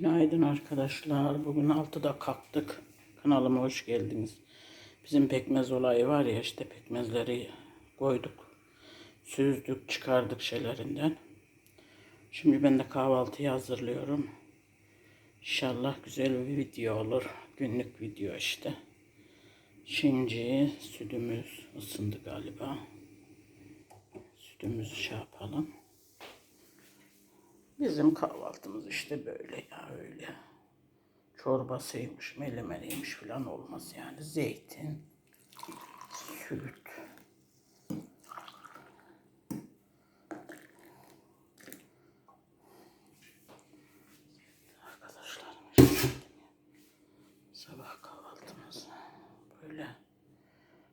Günaydın arkadaşlar. Bugün 6'da kalktık. Kanalıma hoş geldiniz. Bizim pekmez olayı var ya işte pekmezleri koyduk. Süzdük, çıkardık şeylerinden. Şimdi ben de kahvaltıyı hazırlıyorum. İnşallah güzel bir video olur. Günlük video işte. Şimdi sütümüz ısındı galiba. Sütümüzü şey yapalım. Bizim kahvaltımız işte böyle ya öyle. Çorbasıymış, melemeniymiş falan olmaz yani. Zeytin, süt. Arkadaşlarım işte sabah kahvaltımız böyle.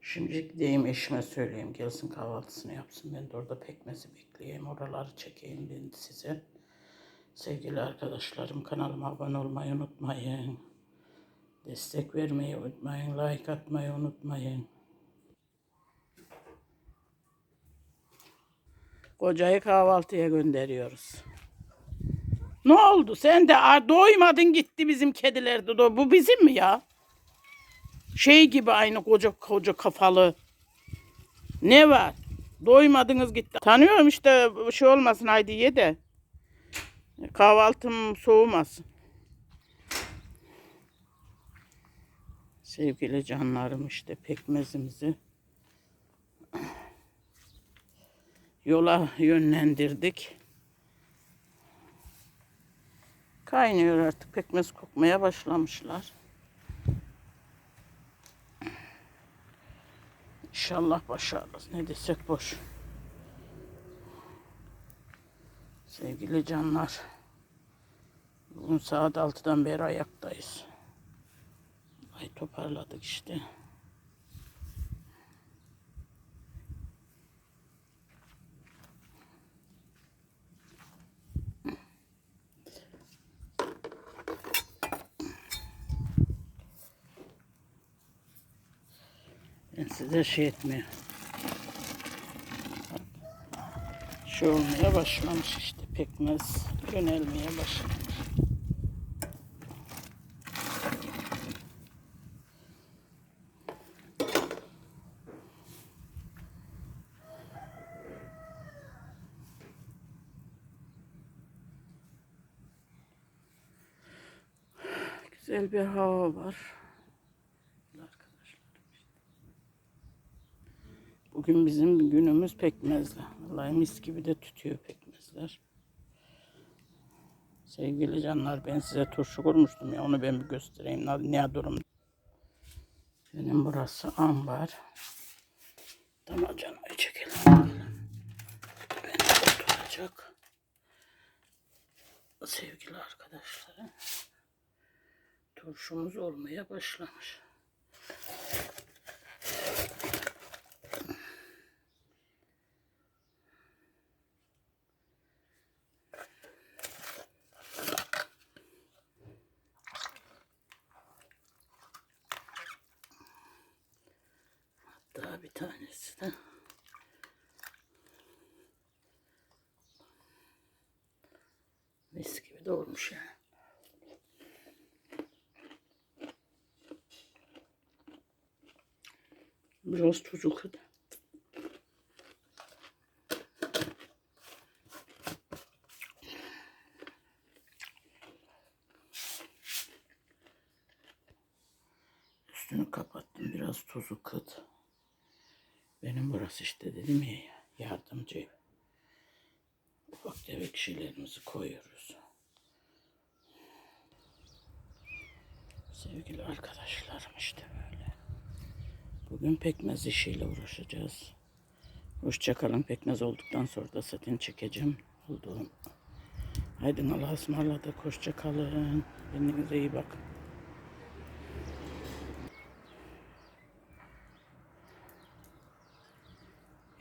Şimdi gideyim eşime söyleyeyim gelsin kahvaltısını yapsın. Ben de orada pekmezi bekleyeyim. Oraları çekeyim ben size. Sevgili arkadaşlarım kanalıma abone olmayı unutmayın. Destek vermeyi unutmayın. Like atmayı unutmayın. Kocayı kahvaltıya gönderiyoruz. Ne oldu? Sen de doymadın gitti bizim kediler Bu bizim mi ya? Şey gibi aynı koca koca kafalı. Ne var? Doymadınız gitti. Tanıyorum işte şey olmasın haydi ye de. Kahvaltım soğumasın. Sevgili canlarım işte pekmezimizi yola yönlendirdik. Kaynıyor artık pekmez kokmaya başlamışlar. İnşallah başarırız. Ne desek boş. Sevgili canlar. Bugün saat 6'dan beri ayaktayız. Ay toparladık işte. Ben size şey etmiyor. Şey olmaya başlamış işte pekmez yönelmeye başlamış. Güzel bir hava var. Bugün bizim günümüz pekmezle. Vallahi mis gibi de tutuyor pekmezler. Sevgili canlar ben size turşu kurmuştum ya onu ben bir göstereyim ne, ne durum. Benim burası ambar. Tamam canım çekelim. Ben de oturacak. Sevgili arkadaşlarım. Turşumuz olmaya başlamış. Daha bir tanesi de. Mis gibi de olmuş yani. Biraz tuzu kıt. Üstünü kapattım. Biraz tuzu kıt. Benim burası işte dedim ya yardımcı. Ufak tefek şeylerimizi koyuyoruz. Sevgili arkadaşlarım işte böyle. Bugün pekmez işiyle uğraşacağız. Hoşçakalın. Pekmez olduktan sonra da zaten çekeceğim. Olduğum. Haydi Allah'a ısmarladık. Hoşçakalın. Kendinize iyi bakın.